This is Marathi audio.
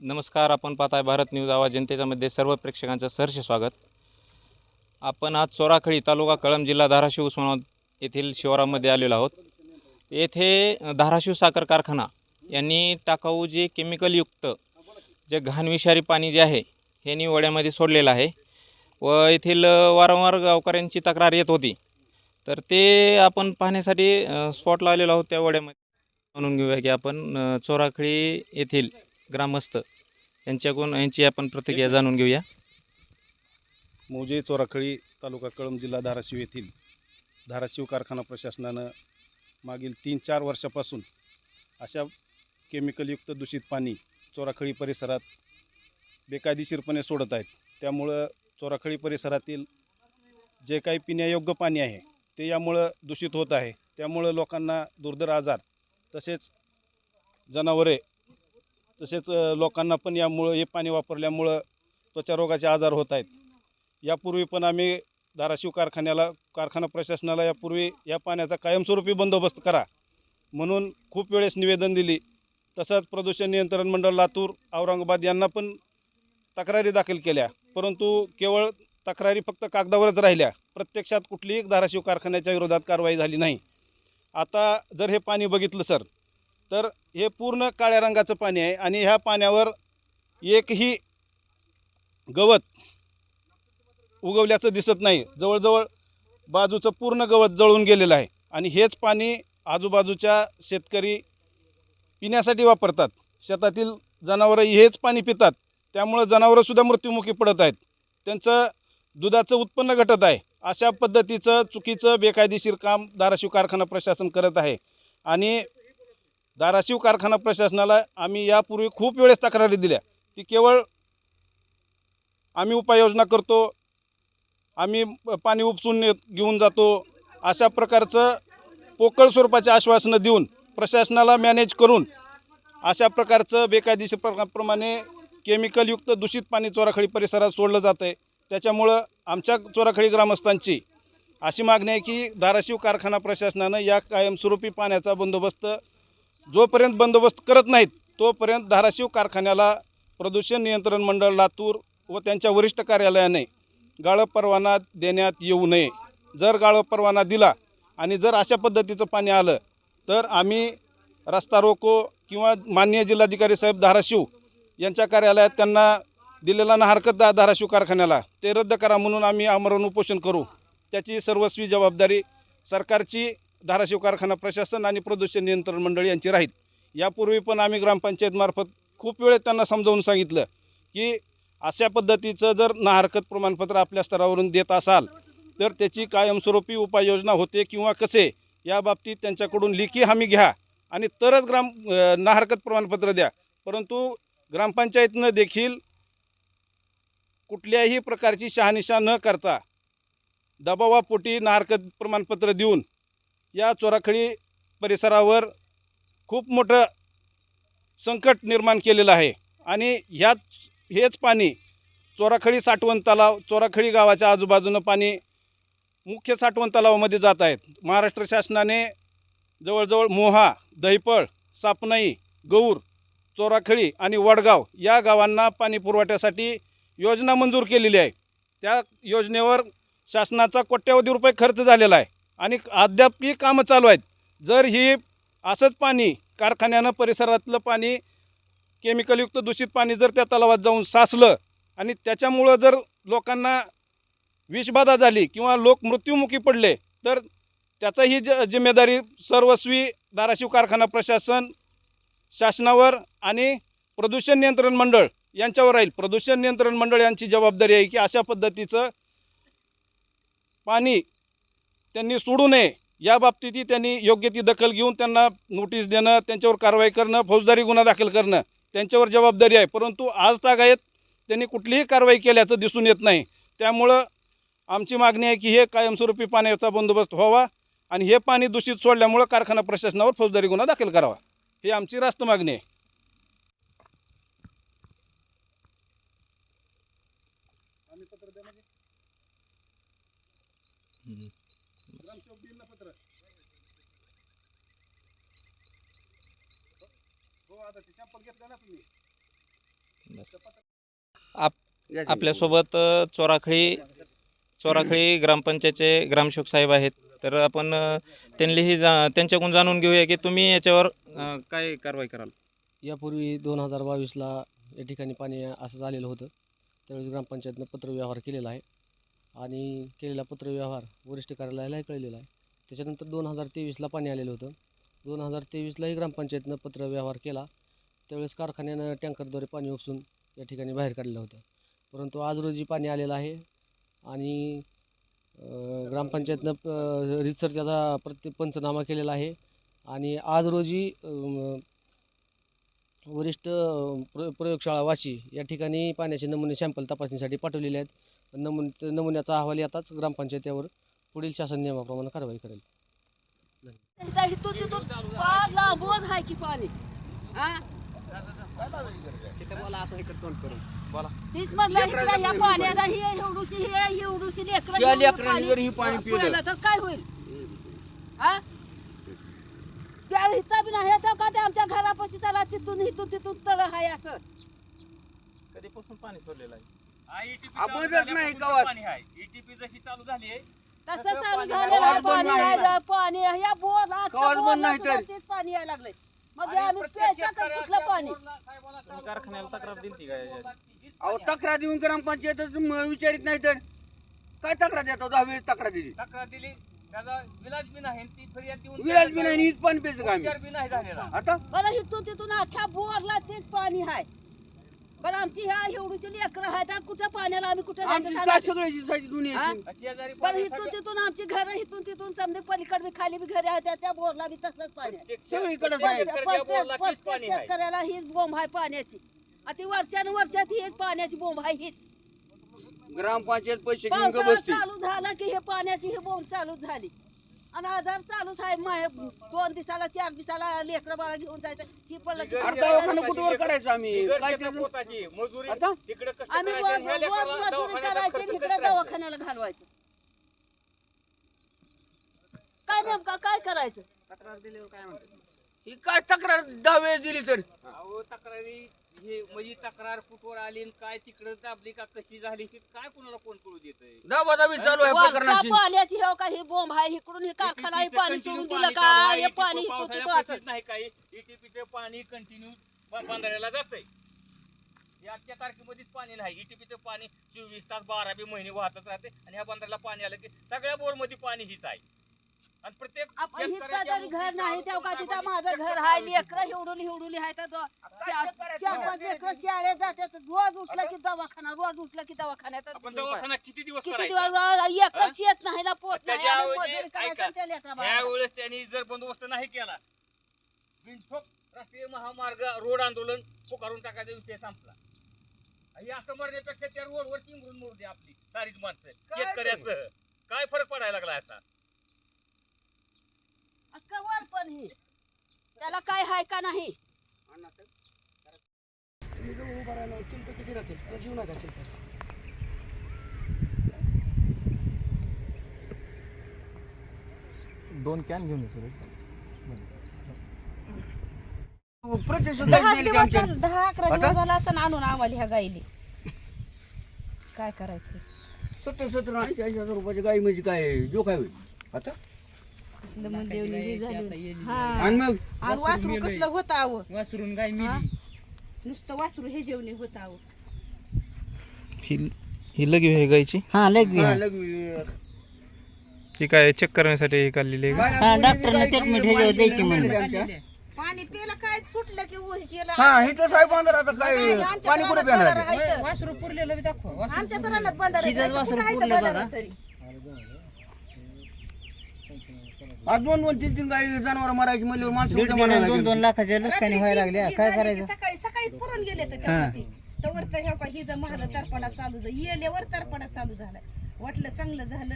नमस्कार आपण पाहताय भारत न्यूज आवाज जनतेच्यामध्ये सर्व प्रेक्षकांचं सहर्ष स्वागत. आपण आज चोराखळी तालुका कळंब जिल्हा धाराशिव उस्मानाबाद येथील शिवारामध्ये आलेलो आहोत. येथे धाराशिव साखर कारखाना यांनी टाकाऊ जे केमिकलयुक्त जे घाण विषारी पाणी जे आहे हे निवड्यामध्ये सोडलेलं आहे व येथील वारंवार गावकऱ्यांची तक्रार येत होती. तर ते आपण पाहण्यासाठी स्पॉटला आलेलो आहोत त्या वड्यामध्ये. म्हणून घेऊया की आपण चोराखळी येथील ग्रामस्थ. यांच्याकडून यांची आपण प्रतिक्रिया जाणून घेऊया. मौजे चोराखळी तालुका कळंब जिल्हा धाराशिव येथील धाराशिव कारखाना प्रशासनानं मागील तीन चार वर्षापासून अशा केमिकलयुक्त दूषित पाणी चोराखळी परिसरात बेकायदेशीरपणे सोडत आहेत. त्यामुळं चोराखळी परिसरातील जे काही पिण्यायोग्य पाणी आहे ते यामुळं दूषित होत आहे. त्यामुळं लोकांना दुर्धर आजार तसेच जनावरे तसेच लोकांना पण यामुळं हे पाणी वापरल्यामुळं त्वचारोगाचे आजार होत आहेत. यापूर्वी पण आम्ही धाराशिव कारखान्याला कारखाना प्रशासनाला यापूर्वी या पाण्याचा कायमस्वरूपी बंदोबस्त करा म्हणून खूप वेळेस निवेदन दिली. तसंच प्रदूषण नियंत्रण मंडळ लातूर औरंगाबाद यांना पण तक्रारी दाखल केल्या. परंतु केवळ तक्रारी फक्त कागदावरच राहिल्या. प्रत्यक्षात कुठलीही धाराशिव कारखान्याच्या विरोधात कारवाई झाली नाही. आता जर हे पाणी बघितलं सर तर हे पूर्ण काळ्या रंगाचं पाणी आहे आणि ह्या पाण्यावर एकही गवत उगवल्याचं दिसत नाही. जवळजवळ बाजूचं पूर्ण गवत जळून गेलेलं आहे. आणि हेच पाणी आजूबाजूच्या शेतकरी पिण्यासाठी वापरतात. शेतातील जनावरं हेच पाणी पितात. त्यामुळं जनावरंसुद्धा मृत्युमुखी पडत आहेत. त्यांचं दुधाचं उत्पन्न घटत आहे. अशा पद्धतीचं चुकीचं बेकायदेशीर काम धाराशिव कारखाना प्रशासन करत आहे. आणि धाराशिव कारखाना प्रशासनाला आम्ही यापूर्वी खूप वेळेस तक्रारी दिल्या ती केवळ आम्ही उपाययोजना करतो आम्ही पाणी उपसून ने- घेऊन जातो. अशा प्रकारचं पोकळ स्वरूपाचे आश्वासनं देऊन प्रशासनाला मॅनेज करून अशा प्रकारचं बेकायदेशीर प्रमाणे केमिकलयुक्त दूषित पाणी चोराखळी परिसरात सोडलं जातं आहे त्याच्यामुळं आमच्या चोराखळी ग्रामस्थांची अशी मागणी आहे की धाराशिव कारखाना प्रशासनानं या कायमस्वरूपी पाण्याचा बंदोबस्त जोपर्यंत बंदोबस्त करत नाहीत तोपर्यंत धाराशिव कारखान्याला प्रदूषण नियंत्रण मंडळ लातूर व त्यांच्या वरिष्ठ कार्यालयाने गाळप परवाना देण्यात येऊ नये. जर गाळप परवाना दिला आणि जर अशा पद्धतीचं पाणी आलं तर आम्ही रस्ता रोको किंवा माननीय जिल्हाधिकारी साहेब धाराशिव यांच्या कार्यालयात त्यांना दिलेला ना हरकत दा धाराशिव कारखान्याला ते रद्द करा म्हणून आम्ही आमरण उपोषण करू. त्याची सर्वस्वी जबाबदारी सरकारची धाराशिव कारखाना प्रशासन आणि प्रदूषण नियंत्रण मंडळ यांची राहील. यापूर्वी पण आम्ही ग्रामपंचायतमार्फत खूप वेळेस त्यांना समजावून सांगितलं की अशा पद्धतीचं जर ना हरकत प्रमाणपत्र आपल्या स्तरावरून देत असाल तर त्याची कायमस्वरूपी उपाययोजना होते किंवा कसे या बाबतीत त्यांच्याकडून लिखी हमी घ्या आणि तरच ग्राम अ, ना हरकत प्रमाणपत्र द्या. परंतु ग्रामपंचायतनं देखील कुठल्याही प्रकारची शहानिशा न करता दबावापोटी ना हरकत प्रमाणपत्र देऊन या चोराखडी परिसरावर खूप मोठं संकट निर्माण केलेलं आहे. आणि ह्याच हेच पाणी चोराखडी साठवण तलाव चोराखडी गावाच्या आजूबाजूनं पाणी मुख्य साठवण तलावामध्ये जात आहेत. महाराष्ट्र शासनाने जवळजवळ मोहा दहिपळ सापनाई गौर चोराखळी आणि वडगाव या गावांना पाणी पुरवठ्यासाठी योजना मंजूर केलेली आहे. त्या योजनेवर शासनाचा कोट्यवधी रुपये खर्च झालेला आहे. आणि अद्यापही कामं चालू आहेत. जर ही असंच पाणी कारखान्यानं परिसरातलं पाणी केमिकलयुक्त दूषित पाणी जर त्या तलावात जाऊन साचलं आणि त्याच्यामुळं जर लोकांना विषबाधा झाली किंवा लोक मृत्युमुखी पडले तर त्याचाही ज जिम्मेदारी सर्वस्वी धाराशिव कारखाना प्रशासन शासनावर आणि प्रदूषण नियंत्रण मंडळ यांच्यावर राहील. प्रदूषण नियंत्रण मंडळ यांची जबाबदारी आहे की अशा पद्धतीचं पाणी त्यांनी सोडू नये. या बाबतीतही त्यांनी योग्य ती दखल घेऊन त्यांना नोटीस देणं त्यांच्यावर कारवाई करणं फौजदारी गुन्हा दाखल करणं त्यांच्यावर जबाबदारी आहे. परंतु आज तागायत त्यांनी कुठलीही कारवाई केल्याचं दिसून येत नाही. त्यामुळं आमची मागणी आहे की हे कायमस्वरूपी पाण्याचा बंदोबस्त व्हावा आणि हे पाणी दूषित सोडल्यामुळं कारखाना प्रशासनावर फौजदारी गुन्हा दाखल करावा. ही आमची रास्त मागणी आहे. हम्म. ग्रामसेवक देईल ना पत्र हो आता ते घेतलं ना तुम्ही आप आपल्यासोबत अ, चोराखळी चोराखळी ग्रामपंचायतचे ग्रामसेवक साहेब आहेत. तर आपण अ, त्यांनीही जा त्यांच्याकडून जाणून घेऊया की तुम्ही याच्यावर अ, काय कारवाई कराल? यापूर्वी दोन हजार बावीसला या ठिकाणी पाणी असं झालेलं होतं. त्यावेळेस ग्रामपंचायतनं पत्रव्यवहार केलेला आहे. आणि केलेला पत्रव्यवहार वरिष्ठ कार्यालयालाही कळलेला आहे. त्याच्यानंतर दोन हजार तेवीसला पाणी आलेलं होतं. दोन हजार तेवीसलाही ग्रामपंचायतनं पत्रव्यवहार केला. त्यावेळेस कारखान्यानं टँकरद्वारे पाणी उपसून या ठिकाणी बाहेर काढलेलं होतं. परंतु आज रोजी पाणी आलेलं आहे आणि ग्रामपंचायतनं प- रीतसर त्याचा प्रत्येक पंचनामा केलेला आहे. आणि आज रोजी वरिष्ठ प्र प्रयोगशाळा वाशी या ठिकाणी पाण्याचे नमुने सॅम्पल तपासणीसाठी पाठवलेले आहेत. नमुन नमुन्याचा अहवाल येताच ग्रामपंचायत यावर पुढील शासन नियमाप्रमाणे कारवाई करेल. आहे की पाणी? हा? तीच म्हणलं इकडं या पाण्याला ही एवढूशी ही एवढूशी लेकरं त्या घेऊन लेकरांनी जर ही पाणी पिलं. तर काय होईल? हा त्या हिचा बी नाही येतं का ते आमच्या घरापाशी त्याला तिथून तिथून तळ आहे असं. कधीपासून पाणी सोडलेलं आहे? आपण जात नाही गावात. तसं चालू झालेलं आहे. कवाच बंद पाणी नाही. आहे, पाणी आहे. या बोर कवाच बंद नाही तर. तेच पाणी यायला लागलंय. मग हे आम्ही प्यायचं कुठलं पाणी? तुम्ही कारखान्याला तक्रार दिली का याच्या आधी? अहो तक्रार देऊन ग्रामपंचायतच म- विचारित नाही तर. काय तक्रार देतो दहावी तक्रार दिली. तक्रार दिली. त्याचा विलाज बी नाही ती फिर्याद देऊन विलाज बी नाही नीट पाणी आम्ही बी नाही झालेला. आता? बरं इथून तिथून अख्ख्या बोरला तेच पाणी आहे. बरं आमची ह्या एवढीची लेकरं आहेत आता कुठं पाण्याला आम्ही कुठं आमची जायचं काय सांगा? सगळ्याची साईड दुनिया? शेजारी बरं पाणी इथून तिथून आमची घरं इथून तिथून समजे पलीकडे बी खाली बी घरी आहेत त्या- त्या बोरला बी तसंच पाणी आहे. सगळीकडे प्रत्येक आहे. शेतकऱ्याच्या प्रत्येक बोरला तीच प्रत्येक पाणी आहे शेतकऱ्याला हीच बोंब आहे पाण्याची आता ती वर्षानुवर्षात ही एक पाण्याची बोंब आहे हीच ग्रामपंचायत पैसे घेऊन का पावसाळा बसते चालू झाला की हे पाण्याची ही बोंब चालू झाली आणि आजार चालूच आहे. माहे- दोन दिवसाला चार दिवसाला लेकरं बाळा घेऊन जायचं. ही पडलं की अरे दवाखाना कुठवर करायचं आम्ही? काय? पोताची मजुरी आता? तिकडे कष्ट आम्ही करायचे आणि रोज ह्या रोज लेकराला मजुरी दवाखान्याचा करायची खर्च इकडे करायचा. दवाखान्याला घालवायचं. काय नेमका काय करायचं? ही काय तक्रार दहा वेळेस दिली तर? अहो तक्रारी हे म्हणजे तक्रार कुठवर आली आणि काय तिकडे दाबली का कशी झाली की काय कोणाला कोण कळू देतंय? दाबा दाबी चालू आहे प्रकरणाची. पाण्याची हो का ही बोंब आहे इकडून हे कारखाना हे पाणी सोडून दिलं का हे पाणी इथून तिथं असं नाही काही. ईटीपीचे पाणी कंटिन्यू बांधाऱ्याला जातंय. हे आजच्या तारखेमध्येच पाणी नाही. ईटीपीचं पाणी चोवीस तास बारा बी महिने वाहतच राहते. आणि ह्या बंधाऱ्याला पाणी आलं की सगळ्या बोरमध्ये पाणी हीच आहे. आणि प्रत्येक आपण हिचं शेतकऱ्याच्या जरी घर नाही तेव्हा तिथं माझं घर आहे लेकरं हिवडून हिवडून आहे तर दो- चार चार पाच लेकरं शाळेत जातात रोज उठलं की दवाखाना रोज उठलं की दवाखान्यात आपण दवाखाना किती दिवस किती करायचा? दिवस? एकच शेत नाही ना पोट नाही. त्याच्या आणि ऐवजी मजुरी करायचं ऐका, आणि त्या लेकरा ह्या बाळाला. वेळेस त्यांनी जर बंदोबस्त नाही केला बिनठोक राष्ट्रीय महामार्ग रोड आंदोलन पुकारून टाकायचा विषय संपला. हे असं मरण्यापेक्षा त्या रोडवर चिंगरून मोरू दे आपली सारीच माणसं. शेतकऱ्याचं काय फरक पडायला लागला असा कवर पण ही त्याला हाय का नाही दोन कॅन घेऊन प्रतिशत दहा दिवस झाले, दहा अकरा? दिवस झाला असं आणून आम्हाला ह्या गाईले. काय करायचं? सत्तर सत्तर ऐंशी ऐंशी हजार रुपयाची गाई म्हणजे काय? जो काय होईल? आता? कसलं मंदेवणी हे झाली. हा. आणि मग आणि वासरू कसलं होतं आव वासरून गाय नुसतं वासरू हे जेवणे होतं आव ही ही लगी आहे गायची? हा, लग्न- ती काय चेक करण्यासाठी हे काढलेली आहे का? डॉक्टरला ट्रीटमेंट द्यायची म्हणलं. पाणी प्यायला काय? सुटलं की उ- केलं. हा हे तर साहेब बांधर आता काय आमच्या पाणी कुठे सरांना पिणार बंधारा आहे तर. आमच्या सरांना बंधारा आहे. कुठं आहे तर बंधारा तरी? आज दोन दोन तीन तीन गाई जनावर मारायची म्हणल्यावर माणसं उद्या मारायला दोन दोन. लाखाच्या नुकसानी व्हायला लागल्या. काय करायचं? सकाळी सकाळीच पुरून गेले तर त्यामध्ये तर वर तर ह्या ही जर महाल तरपणा चालू झालं येल्यावर तरपणा चालू झाला. वाटलं चांगलं झालं.